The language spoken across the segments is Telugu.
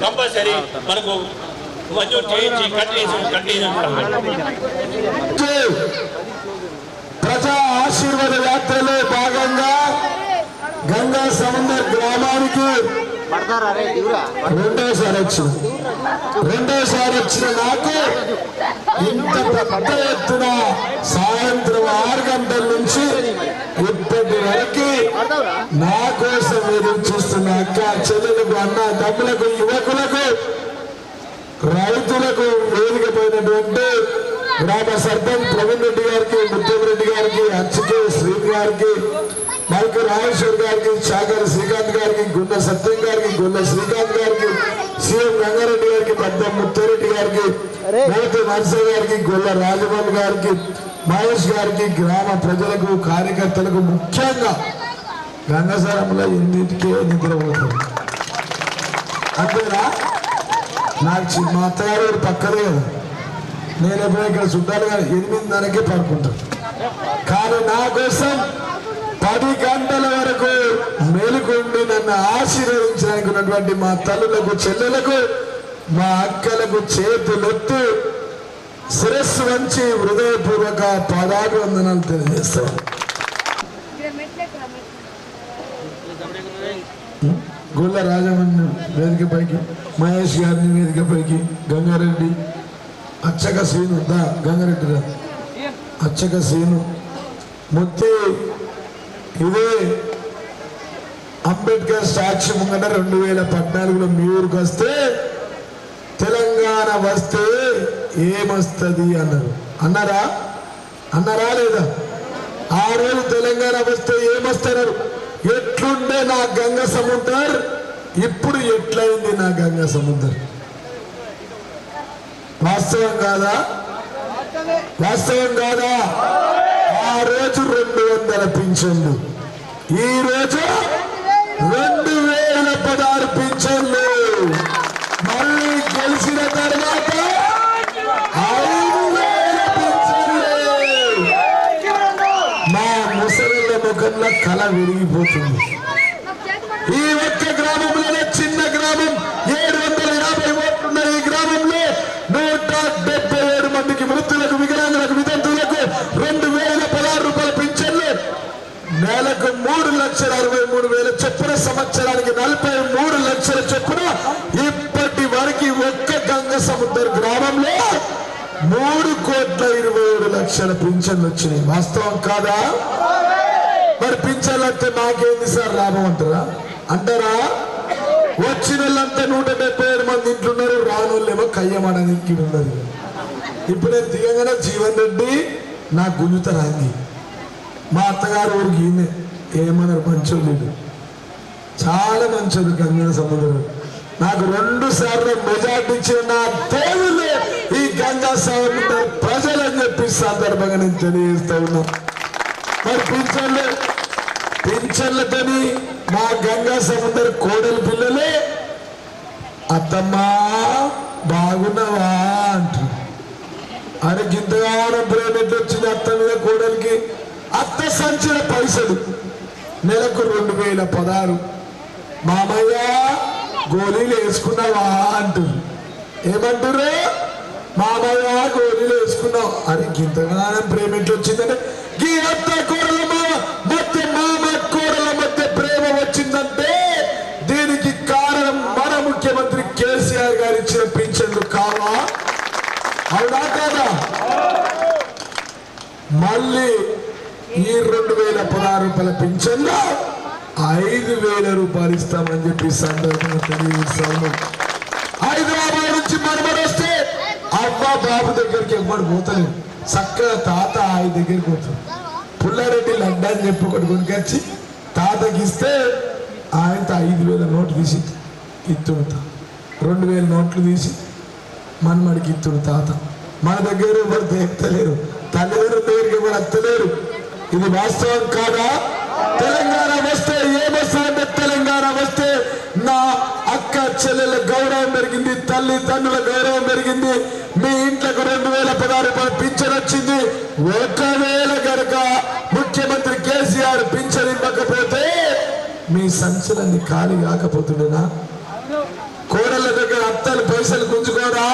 కంపల్సరీ మనకు మంజూరు చేయించి కంటిన్యూ కంటిన్యూ ప్రజా ఆశీర్వాద యాత్రలో భాగంగా గంగా సముద్ర గ్రామానికి రెండోసారి వచ్చిన రెండోసారి వచ్చిన నాకు ఇంత పెద్ద ఎత్తున సాయంత్రం ఆరు గంటల నుంచి ఇప్పటి వరకు నా కోసం ఎదురు చూస్తున్న చెల్లెలకు అన్న తమ్ములకు యువకులకు రైతులకు వేదిక పోయినటువంటి గ్రామ సర్పంచ్ ప్రవీణ్ రెడ్డి గారికి ముత్యం రెడ్డి గారికి అచ్చుకే శ్రీని గారికి మల్క రాజేశ్వర్ గారికి చాకర శ్రీకాంత్ గారికి గుండె సత్యం గారికి గుండె శ్రీకాంత్ గారికి సీఎం రంగారెడ్డి గారికి పెద్ద ముత్తారెడ్డి గారికి మోతి నర్సయ్య గారికి గొల్ల రాజమౌళి గారికి మహేష్ గారికి గ్రామ ప్రజలకు కార్యకర్తలకు ముఖ్యంగా గంగసారంలో ఎన్నింటికే నిద్రపోతుంది అంతేనా నాకు చి- మా అత్తగారు పక్కనే కదా. నేను ఎప్పుడైనా ఇక్కడ చుట్టాలు కానీ ఎనిమిదిన్నరకే పడుకుంటాను కానీ నా కోసం పది గంటల వరకు మేలుకుండి నన్ను ఆశీర్వదించడానికి ఉన్నటువంటి మా తల్లులకు చెల్లెలకు మా అక్కలకు చేతులెత్తి శిరస్సు వంచి హృదయపూర్వక పదాభివందనాలు తెలియజేస్తాను. గుళ్ళ రాజమణి వేదికపైకి మహేష్ గారిని వేదికపైకి గంగారెడ్డి. అచ్చక సీను దా గంగారెడ్డి రా. అచ్చక సీను. మొత్తం ఇదే అంబేద్కర్ సాక్షి ముంగట రెండు వేల పద్నాలుగులో మీ ఊరికి వస్తే తెలంగాణ వస్తే ఏమొస్తుంది అన్నారు. అన్నారా? అన్నారా లేదా? ఆ రోజు తెలంగాణ వస్తే ఏమొస్తున్నారు ఎట్లుండే నా గంగ సముద్రం ఇప్పుడు ఎట్లయింది నా గంగ సముద్రం? వాస్తవం కాదా? వాస్తవం కాదా? ఆ రోజు రెండు వందల పింఛన్లు. ఈ రోజు రెండు వేల పదహారు పింఛన్లు. మళ్ళీ గెలిచిన తర్వాత ఐదు వేల పింఛన్లు. మా ముసలిళ్ళ ముఖంలో కళ విరిగిపోతుంది ఈ ఒక్క గ్రామంలోనే చిన్న గ్రామం ఏడు వందల యాభై ఓట్లున్న ఈ గ్రామంలో నూట డెబ్బై ఏడు మందికి మృతులకు వికలాంగులకు వితంతువులకు రెండు వేల పదహారు రూపాయల పింఛన్లు నెలకు మూడు లక్షల అరవై మూడు వేల చొప్పున సంవత్సరానికి నలభై మూడు లక్షల చొప్పున ఇప్పటి వరకు ఒక్క గంగ సముద్ర గ్రామంలో మూడు కోట్ల ఇరవై ఏడు లక్షల పింఛన్లు వచ్చినాయి. వాస్తవం కాదా? మరి పింఛన్లు మాకేంది సార్ లాభం అంటారా? అంటారా? వచ్చిన వాళ్ళంతా నూట డెబ్బై ఏడు మంది ఇంట్లున్నారు రానోళ్ళేమో కయ్యమడానికి ఉన్నారు ఇప్పుడే దిగంగానే జీవన్ రెడ్డి నా గుంజుత రాంగి మా అత్తగారు ఊరికి ఈయనే. ఏమన్నారు మంచోళ్ళు చాలా మంచోళ్ళు గంగా సముద్రం. నాకు రెండు సార్లు మెజార్టీ ఇచ్చిన నా దేవుడు ఈ గంగా సముద్రం ప్రజలని చెప్పి సందర్భంగా నేను తెలియజేస్తా ఉన్నా. మరి పింఛన్లు పింఛన్లతోని మా గంగా సముద్ర కోడలి పిల్లలే అత్తమ్మా బాగున్నావా? అంటారు అరే గింతగానం ప్రేమ ఎట్లా వచ్చింది అత్త మీద కోడలికి. అత్త సంచిన పైసలు. నెలకు రెండు వేల పదహారు మామయ్య గోళీలు వేసుకున్నావా అంటారు ఏమంటారు మామయ్య గోళీలు వేసుకున్నావు. అరే గింతగానం ప్రేమ ఎట్లా వచ్చిందంటే ఈ అత్త కోడల మామ మధ్య మామ కోడల మధ్య ప్రేమ వచ్చిందంటే దీనికి కారణం మన ముఖ్యమంత్రి కేసీఆర్ గారు ఇచ్చిన పింఛన్లు కావా? అవునా కాదా? మళ్ళీ ఈ రెండు వేల పదహారు రూపాయల పింఛన్లో? ఐదు వేల రూపాయలు ఇస్తామని చెప్పి సందర్భంగా తెలియజేస్తాము హైదరాబాద్ నుంచి మనమడు వస్తే అవ్వ బాబు దగ్గరికి ఎవ్వడు పోతలేదు చక్కగా తాత ఆయన దగ్గరికి పోతుంది పుల్లారెడ్డి లడ్డా అని చెప్పి ఒకటి కొనుకొచ్చి తాతకి ఇస్తే ఆయనతో ఐదు వేల నోట్లు తీసి ఇత్తుడుతా రెండు వేల నోట్లు తీసి మనమడికి ఇత్తుడు తాత. మన దగ్గర ఎవరు తెత్తలేరు తల్లిదండ్రుల దగ్గరికి ఎవరు అత్తలేరు? ఇది వాస్తవం కాదా? తెలంగాణ వస్తే ఏమొస్తుందంటే తెలంగాణ వస్తే నా అక్క చెల్లెల గౌరవం పెరిగింది తల్లి తండ్రుల గౌరవం పెరిగింది. మీ ఇంట్లోకి రెండు వేల పదహారు రూపాయలు పింఛన్ వచ్చింది. ఒకవేళ గనక ముఖ్యమంత్రి కేసీఆర్ పింఛన్ ఇవ్వకపోతే మీ సంచలన్ని ఖాళీ కాకపోతుండేనా? కోడళ్ళ దగ్గర అత్తలు పైసలు గుంజుకోరా?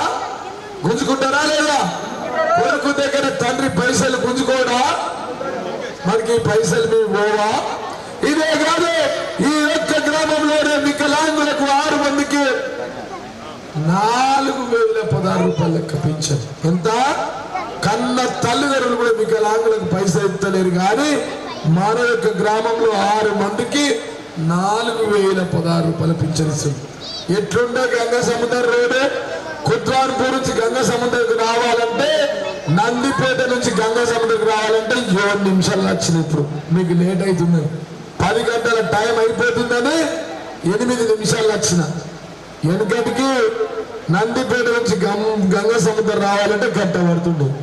గుంజుకుంటారా లేదా? కొడుకు దగ్గర తండ్రి పైసలు గుంజుకోడా? మనకి పైసలు మీ పోవా ఇదే కాదు ఈ ఒక్క గ్రామంలోనే వికలాంగులకు ఆరు మందికి నాలుగు వేల పదహారు రూపాయలు లెక్క పెంచారు ఎంత? కన్న తల్లిదండ్రులు కూడా వికలాంగులకు పైసలు ఇస్తలేరు కానీ మన యొక్క గ్రామంలో ఆరు మందికి నాలుగు వేల పదహారు రూపాయలు పింఛన్ ఇస్తుంది. ఎట్లుండే గంగా సముద్ర రోడ్డు? కుద్వార్పూర్ నుంచి గంగా సముద్రంకి రావాలంటే నందిపేట నుంచి గంగా సముద్రంకి రావాలంటే ఏడు నిమిషాలు వచ్చింది ఇప్పుడు. మీకు లేట్ అవుతుంది. పది గంటల టైం అయిపోతుందని ఎనిమిది నిమిషాలు వచ్చిన వెనుకటికి నందిపేట నుంచి గం- గంగా సముద్రం రావాలంటే గంట పడుతుండే.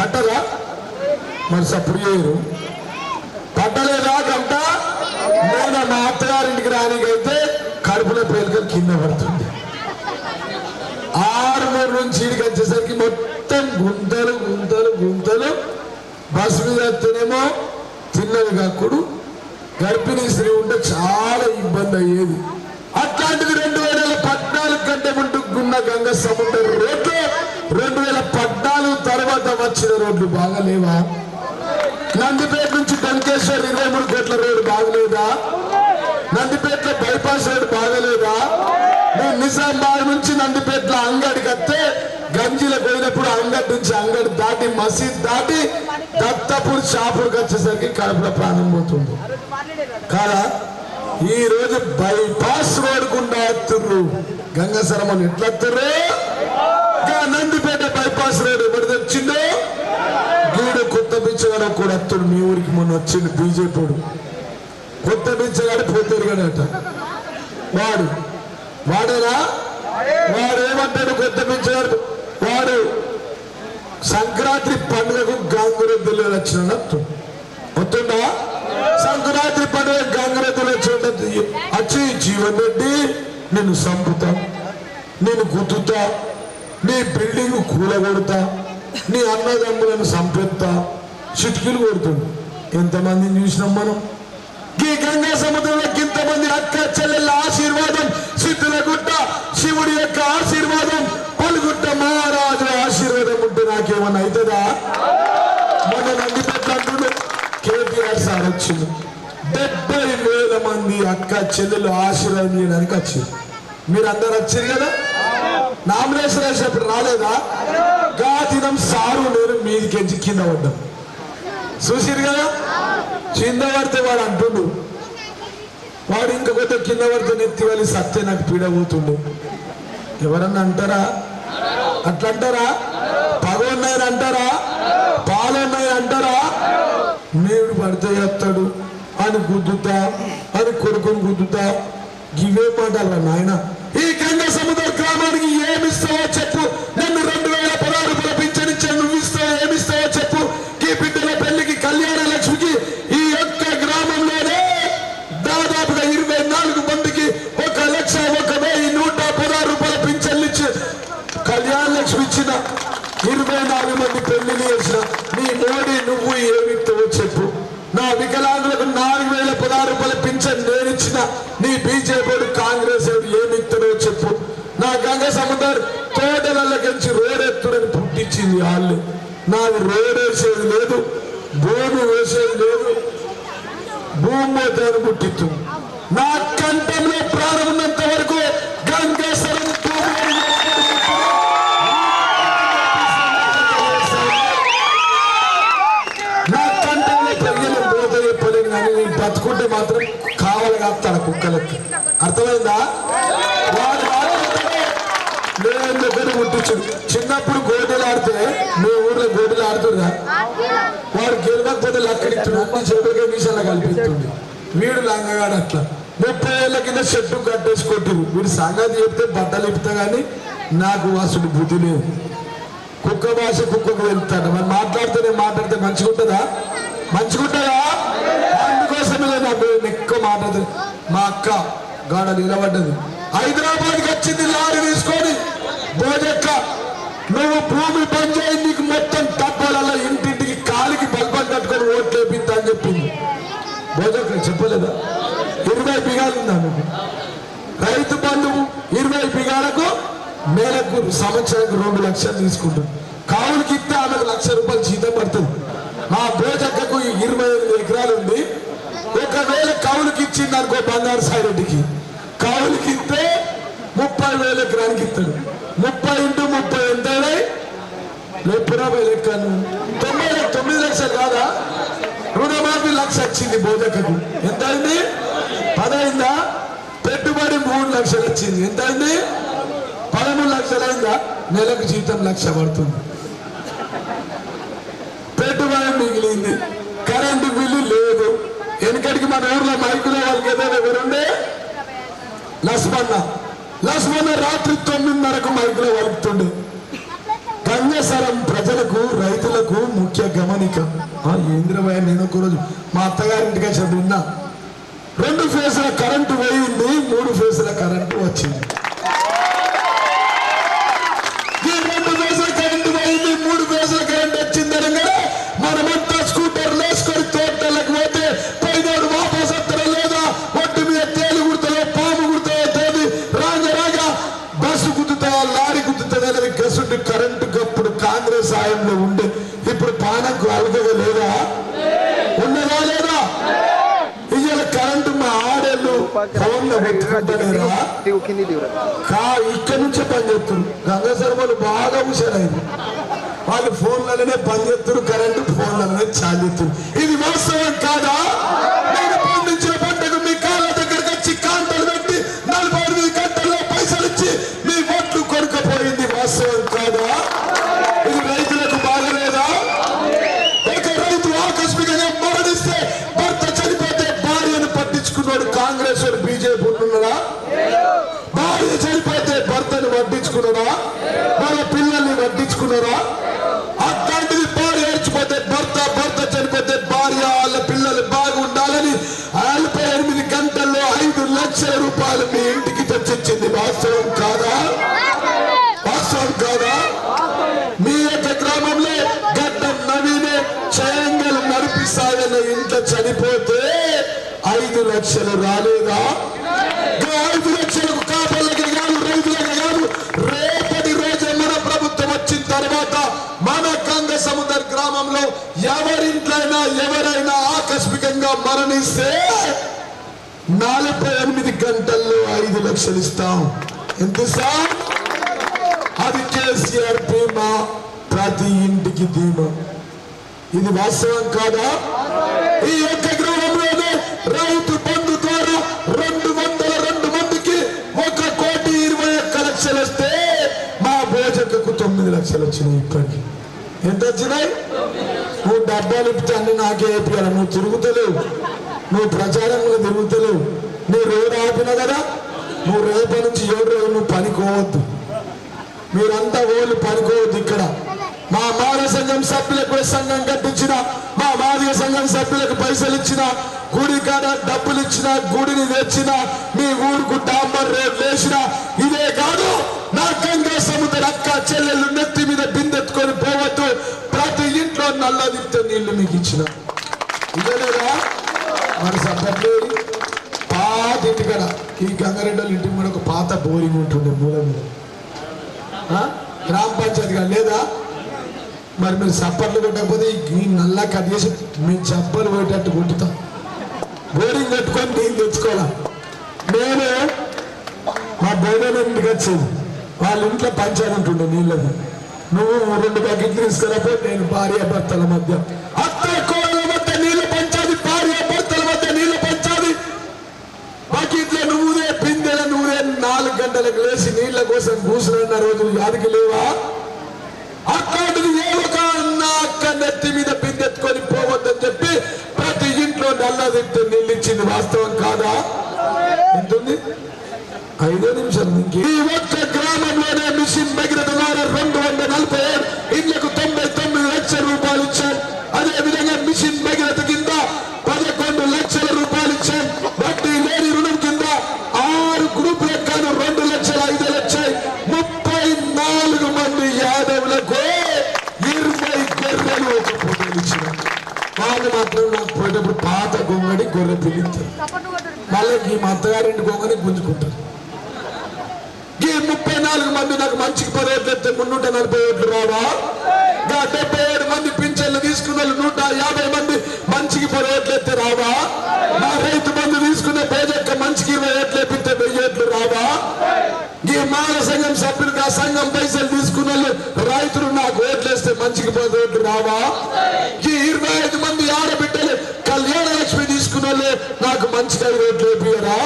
పట్టదా మరి సప్పుడు చేయరు. పట్టలేదా గంట? నేను మా అత్తగారింటికి రానికైతే కడుపులో పేలికలు కింద పడుతుంది ఆరుమూరు నుంచి ఇడికి వచ్చేసరికి మొత్తం గుంతలు గుంతలు గుంతలు. బస్సు మీద వస్తేనేమో తిన్నది కాకుడు. గర్భిణీ స్త్రీ ఉంటే చాలా ఇబ్బంది అయ్యేది. అట్లాంటిది రెండు వేల పద్నాలుగు కంటే ముందుకున్న గంగ సముద్ర రోడ్లు రెండు వేల పద్నాలుగు తర్వాత వచ్చిన రోడ్లు బాగా లేవా నందిపేట నుంచి టంకేశ్వర్ ఇరవై మూడు కోట్ల రోడ్డు బాగలేదా? నందిపేటలో బైపాస్ రోడ్డు బాగలేదా? నిజామాబాద్ నుంచి నందిపేటలో అంగడికి వస్తే గంజిలో పోయినప్పుడు అంగడి నుంచి అంగడి దాటి మసీద్ దాటి దత్తపూర్ షాపూర్కి వచ్చేసరికి కడపలో ప్రాణం పోతుంది. కాదా? ఈ రోజు బైపాస్ రోడ్ గుండా ఎత్తుర్రు. గంగసరమని ఎట్లా వస్తుర్రు నందిపేట బైపాస్ రోడ్ ఎవరు తెచ్చిండో? గీడు కొత్త బిచ్చగాడు కూడా వస్తుడు మీ ఊరికి మొన్న వచ్చిండు బీజేపీడు కొత్త బిచ్చగాడు అట వాడు వాడేనా వాడు ఏమంటాడు కొత్త పెంచాడు వాడు సంక్రాంతి పండుగకు గాంగురెద్దులు వచ్చినట్టు. వస్తుందా సంక్రాంతి పండుగ గాంగురెద్దులు వచ్చినట్టు. వచ్చి జీవన్ రెడ్డి నేను చంపుతా నేను గుద్దుతా నీ బిల్డింగ్ కూలగొడతా నీ అన్నదమ్ములను చంపెత్తా చిటికీలు కొడుతుంది ఎంతమందిని చూసినాం మనం? ఈ గంగా సముద్రంలో ఇంతమంది అక్క చెల్లెళ్ళ ఆశీర్వాదం సిద్ధుల గుట్ట శివుడి యొక్క ఆశీర్వాదం పలుగుట్ట మహారాజు ఆశీర్వాదం ఉంటే నాకేమన్నా అవుతుందా? మొన్న నందిపెట్ల అంటుండే కేటీఆర్ సార్ వచ్చింది డెబ్బై వేల మంది అక్క చెల్లెలు ఆశీర్వాదం చేయడానికి వచ్చింది మీరు అందరు వచ్చారు కదా? నామినేషన్ వేసినప్పుడు రాలేదా? గాతినం సారు నేను మీదికెంచి కింద పడ్డాం. చూసిరు కదా? కింద పడితే వాడు అంటుండు. వాడు ఇంకొకటి కింద పడితే నెత్తి వెళ్ళి సత్తే నాకు పీడబోతుండు. ఎవరన్నా అంటారా? అట్లా అంటారా పగ ఉన్నాయని అంటారా? పాలున్నాయని అంటారా? నేడు పడితే ఎత్తాడు అని గుద్దుతా అని కొడుకుని గుద్దుతా. ఇవే మాటలు నాయన. ఈ గంగ సముద్ర గ్రామానికి ఏమిస్తావో చెప్పు. లక్ష్మి ఇరవై నాలుగు మంది పెళ్ళిని చేసిన నీ మోడీ నువ్వు ఏమిస్తావో చెప్పు. నా వికలాంగులకు నాలుగు వేల పదహారు రూపాయల పింఛన్ నేను నీ బీజేపీ కాంగ్రెస్ ఏమి చెప్పు. నా గంగ సముద్రం తోటల రోడెత్తుడని పుట్టించింది వాళ్ళు నాకు రోడేసేది లేదు భూమి వేసేది లేదు. భూమి దాన్ని పుట్టించు నా కంఠంలో ప్రాణం వరకు గంగేశ్వరం బతుకుంటే మాత్రం కావాలి కాస్తాడు కుక్కలకి. అర్థమైందా? వాడు నేను ముట్టించుడు చిన్నప్పుడు గోడలు ఆడితే మీ ఊర్లో గోడలు ఆడుతున్నా వాడు గెలవకపోతే లక్కడిస్తున్నాడు అన్ని చేతులకే మీసాల కల్పిస్తుంది వీడు లంగగాడు అట్లా. ముప్పై ఏళ్ళ కింద చెట్టు కట్టేసి వీడు సంగతి చెప్తే బట్టలు ఇప్పుతా కానీ నాకు అసలు బుద్ధి లేదు. కుక్క భాష కుక్కకు వెళ్తాడు. మరి మాట్లాడితేనే మాట్లాడితే మంచిగా ఉంటుందా సమయంలో ఉంటుందా అందుకోసమే ఎక్కువ మాట్లాడదు మా అక్క గాడ నిలబడ్డది. హైదరాబాద్కి వచ్చింది లారీ తీసుకొని. భోజక్క నువ్వు భూమి పని నీకు మొత్తం డబ్బాలలో ఇంటింటికి కాలికి బల్బం కట్టుకొని ఓట్లు అని చెప్పింది. బోజక్క చెప్పలేదా? ఇరవై బిగాలు ఉందా రైతు బంధువు ఇరవై బిగాలకు మేలకు సంవత్సరానికి రెండు లక్షలు తీసుకుంటుంది. కావులకి ఇస్తే ఆమెకు లక్ష రూపాయలు జీతం పడుతుంది. మా బోజక్కకు ఇరవై ఎనిమిది ఎకరాలు ఉంది. ఒకవేళ కౌలుకి ఇచ్చింది అనుకో బంగారు సాయిరెడ్డికి కౌలుకి ఇస్తే ముప్పై వేల గ్రానికి ఇస్తాడు. ముప్పై ఇంటూ ముప్పై ఎంత ఎప్పుడో లెక్కను తొంభై తొమ్మిది లక్షలు కాదా? రుణమాఫీ లక్ష వచ్చింది బోధకకు ఎంత అయింది? పదైందా? పెట్టుబడి మూడు లక్షలు వచ్చింది. ఎంత అయింది? పదమూడు లక్షలు అయిందా? నెలకు జీతం లక్ష పడుతుంది. పెట్టుబడి మిగిలింది. కరెంటు బిల్లు లేదు. వెనకడికి మన ఊర్లో మైకులో వాళ్ళకి ఏదైనా ఎవరుండే లస్మన్న. లస్మన్న రాత్రి తొమ్మిదిన్నరకు మైకులో వలుపుతుండే. గంగసరం ప్రజలకు రైతులకు ముఖ్య గమనిక. ఆ ఏంద్రభయ నేను ఒక రోజు మా అత్తగారింటికి వచ్చి విన్నా. రెండు ఫేసుల కరెంటు పోయింది మూడు ఫేసుల కరెంటు వచ్చింది. ఇక్కడి నుంచే పని చేస్తారు గంగా శర్మలు బాగా హుషారైంది. వాళ్ళు ఫోన్లలోనే పని చేస్తారు కరెంటు ఫోన్లలోనే చాలిస్తారు ఇది వాస్తవం కాదా? చనిపోతే ఐదు లక్షలు రాలేదా? ఐదు లక్షలకు కాపర్లకి కాదు రైతులకు కాదు రేపటి రోజే మన ప్రభుత్వం వచ్చిన తర్వాత మన గంగ సముద్ర గ్రామంలో ఎవరింట్లైనా ఎవరైనా ఆకస్మికంగా మరణిస్తే నలభై ఎనిమిది గంటల్లో ఐదు లక్షలు ఇస్తాం. ఎంత అది కేసీఆర్ బీమా ప్రతి ఇంటికి ధీమా ఇది వాస్తవం కాదా? ఈ యొక్క గ్రామంలోనే రైతు బంధు ద్వారా రెండు వందల రెండు మందికి ఒక కోటి ఇరవై ఒక్క లక్షలు వస్తే మా భోజకకు తొమ్మిది లక్షలు వచ్చినాయి ఇప్పటికి. ఎంత వచ్చినాయి? నువ్వు డబ్బాలు ఇప్పితే అన్ని నాకే వేపియాలి నువ్వు తిరుగుతలేవు. నువ్వు ప్రచారంలో తిరుగుతలేవు. నీ రోడ్డు ఆపినా కదా? నువ్వు రేపటి నుంచి ఏడు రోజులు నువ్వు పనికోవద్దు మీరంతా ఓళ్ళు పనికోవద్దు ఇక్కడ. మా మాల సంఘం సభ్యులకు సంఘం కట్టించిన మా మాదిక సంఘం సభ్యులకు పైసలు ఇచ్చిన గుడి కాడ డబ్బులు ఇచ్చిన గుడిని తెచ్చిన మీ ఊరుకు డాంబర్ రోడ్ వేసిన ఇదే కాదు నా గంగా సముద్ర అక్క చెల్లెళ్ళు నెత్తి మీద బిందెత్తుకొని పోవద్దు ప్రతి ఇంట్లో నల్ల దిప్తే నీళ్ళు మీకు ఇచ్చిన. ఇదేలేదా మన సభ్యులు పాత ఇంటి కడ ఈ గంగారెడ్డి ఇంటి మీద కూడా ఒక పాత బోరింగ్ ఉంటుండే మూల మీద. ఆ? గ్రామ పంచాయతీగా లేదా? మరి మీరు చప్పట్లు కొట్టకపోతే ఈ నల్లా కట్ చేసి మేము చప్పలు పోయేటట్టు కొట్టుతాం. బోరింగ్ కట్టుకొని నీళ్ళు తెచ్చుకోవాలా? నేను మా బోధన ఇంటికి వచ్చేది. వాళ్ళ ఇంట్లో పంచాలంటుండే నీళ్ళది. నువ్వు రెండు బకెట్లు తీసుకురాపో నేను భార్య భర్తల మధ్య. అత్త కోడల మధ్య నీళ్ళు పంచాది భార్య భర్తల మధ్య నీళ్ళు పంచాది బకెట్లో నువ్వుదే పిందెల నువ్వుదే నాలుగు గంటలకు లేచి నీళ్ళ కోసం కూసులన్న రోజులు యాదికి లేవా అట్లాంటిది ఏ ఒక అన్న అక్క నెత్తి ఎత్తుకొని పోవద్దని చెప్పి ప్రతి ఇంట్లో నల్ల తింటే నీళ్ళు వాస్తవం కాదా? ఉంటుంది. ఐదో నిమిషాలు ఈ ఒక్క గ్రామంలోనే మిషన్ భగీరథ ద్వారా రెండు వందల నలభై ఏడు ఇళ్ళకు తొంభై తొమ్మిది లక్షల రూపాయలు ఇచ్చారు. అదే విధంగా మిషన్ దగ్గర ఫోటోలు గొర్రె పిలిస్తారు మళ్ళీ ఈ మా అత్తగారింటి పోగానే గుంజుకుంటారు. ఈ ముప్పై నాలుగు మంది నాకు మంచికి పది ఓట్లు ఎత్తే మున్నూట నలభై ఓట్లు రావా? గా డెబ్బై ఏడు మంది పింఛన్లు తీసుకున్న వాళ్ళు నూట యాభై మంది మంచికి పది ఓట్లు ఎత్తే రావా? మా రైతు మంది తీసుకునే పేదక్క మంచికి ఇరవై ఓట్లు ఎప్పితే వెయ్యి ఓట్లు రావా? ఈ మాల సంఘం సభ్యులకు ఆ సంఘం పైసలు తీసుకున్న వాళ్ళు రైతులు నాకు ఓట్లేస్తే మంచికి పది ఓట్లు రావా? ఈ ఇరవై ఐదు మంది ఆడబిడ్డలు కళ్యాణ లక్ష్మి వాళ్ళే నాకు మంచి ఐదు ఓట్లు వేపియరా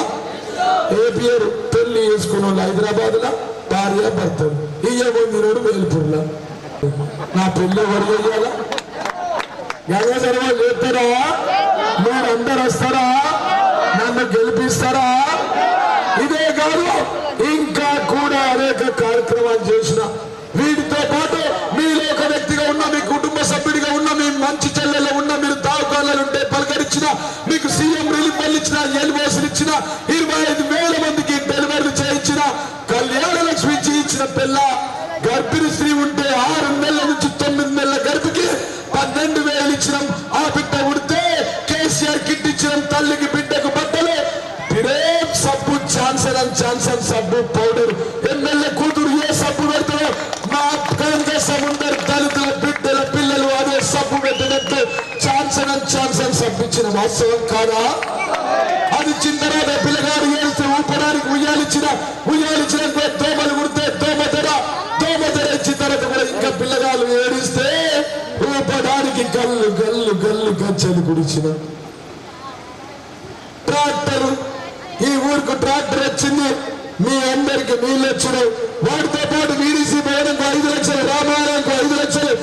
ఏపీఆర్ పెళ్ళి చేసుకున్న వాళ్ళు హైదరాబాద్లో భార్య భర్తలు. ఇయ్యబోదినోడు వేల్పూర్లో. నా పెళ్ళి ఎవరు చేయాలా గంగాధర వాళ్ళు చెప్తారా మీరు అందరు వస్తారా? నన్ను గెలిపిస్తారా? ఇదే కాదు ఇంకా కూడా అనేక కార్యక్రమాలు చేసిన. వీటితో పాటు మీలో ఒక వ్యక్తిగా ఉన్న మీ కుటుంబ సభ్యుడిగా ఉన్న మీ మంచి మీకు సీఎం రిలీఫ్ ఇచ్చిన ఎల్బోసులు ఇచ్చిన ఇరవై ఐదు వేల మందికి డెలివరీ చేయించిన కళ్యాణ లక్ష్మి ఇచ్చిన పిల్ల గర్భిణీ స్త్రీ ఉంటే ఆరు నెలల నుంచి తొమ్మిది నెలల గర్భికి పన్నెండు వేలు ఇచ్చినాం. ఆ బిడ్డ ఉడితే కేసీఆర్ కిట్ ఇచ్చినాం తల్లికి బిడ్డకు బట్టలు. సబ్బు ఛాన్సన్ అండ్ సబ్బు పౌడర్. ఛాన్సన్ వాస్తవం కాదా? అది ఇచ్చిన తర్వాత పిల్లగాడు ఏడిస్తే ఊపడానికి ఉయ్యాలిచ్చిన ఉయ్యాలిచ్చిన దోమలు కుడితే దోమతెర దోమతెర ఇచ్చిన తర్వాత కూడా ఇంకా పిల్లగాళ్ళు ఏడిస్తే ఊపడానికి గల్లు గల్లు గల్లు గచ్చలు కుడిచిన ట్రాక్టర్ ఈ ఊరికి ట్రాక్టర్ వచ్చింది. మీ అందరికి నీళ్ళు వచ్చినాయి. వాటితో పాటు వీడిసి భవనంకు ఐదు లక్షలు రామాయణంకు ఐదు లక్షలు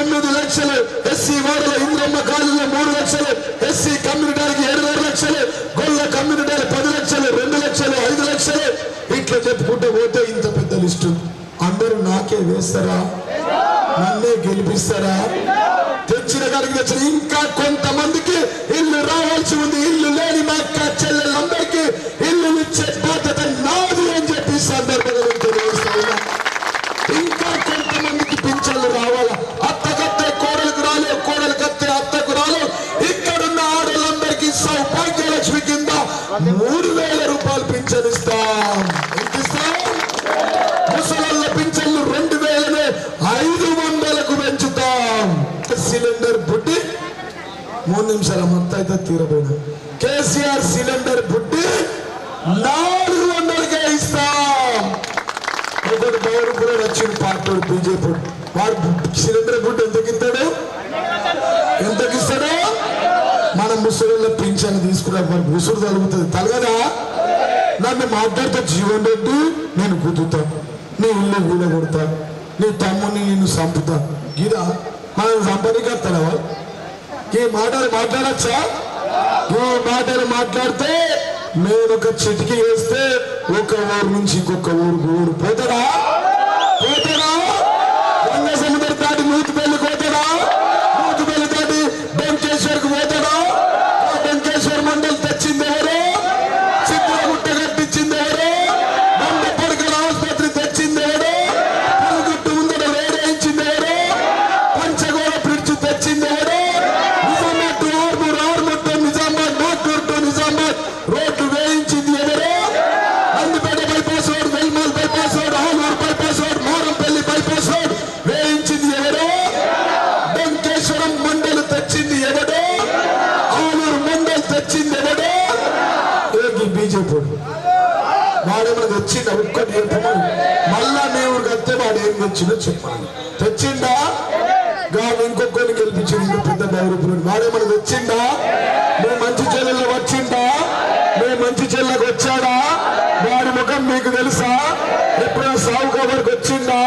తొమ్మిది లక్షలు. ఎస్సీ వార్డుల ఇంద్రమ్మ కాలనీలో మూడు లక్షలు. ఎస్సీ కమ్యూనిటీకి ఏడున్నర లక్షలు. గొల్ల కమ్యూనిటీ పది లక్షలు. రెండు లక్షలు ఐదు లక్షలు. ఇట్లా చెప్పుకుంటూ పోతే ఇంత పెద్ద లిస్టు. అందరూ నాకే వేస్తారా? నన్నే గెలిపిస్తారా? తెచ్చిన కాడికి తెచ్చిన ఇంకా కొంతమందికి ఇల్లు రావాల్సి ఉంది. ఇల్లు లేని మా అక్క చెల్లెళ్ళందరికీ ఇల్లు ఇచ్చే బాధ్యత నాది అని చెప్పి సందర్భంగా ఇంకా కొంతమందికి పింఛన్లు రావాలి. మూడు మొత్తం అయితే తీరబోయిన. కేసీఆర్ సిలిండర్ పుట్టి నాలుగు వందలకే ఇస్తాం. ఒకటి పవర్ కూడా వచ్చింది పార్టీ బీజేపీ వాడు. సిలిండర్ బుడ్డి ఎంతకి ఇస్తాడు ఎంతకి ఇస్తాడు మన ముసలిళ్ళ పింఛన్ తీసుకున్నా మరి ముసురు తలుగుతుంది తలగదా? నన్ను మాట్లాడితే జీవన్ రెడ్డి నేను గుద్దుతా. నీ ఇల్లు కూల కొడతా నీ తమ్ముని నేను చంపుతా. ఇదా మనం సంపదికేస్తాడా ఈ మాటలు మాట్లాడచ్చా? ఈ మాటలు మాట్లాడితే నేను ఒక చిటికి వేస్తే ఒక ఊరు నుంచి ఇంకొక ఊరు ఊరు పోతారా పోతారా గంగ దాటి మూతి ఏం చెప్పాలి తెచ్చిండా ఇంకొకరిని గెలిపించింది ఇంకో పెద్ద వాడే మనకు వచ్చిందా మీ మంచి చెల్లెలు వచ్చిండా మీ మంచి చెల్లెకు వచ్చాడా? వాడి ముఖం మీకు తెలుసా? ఎప్పుడైనా సాగు కబర్కి వచ్చిందా?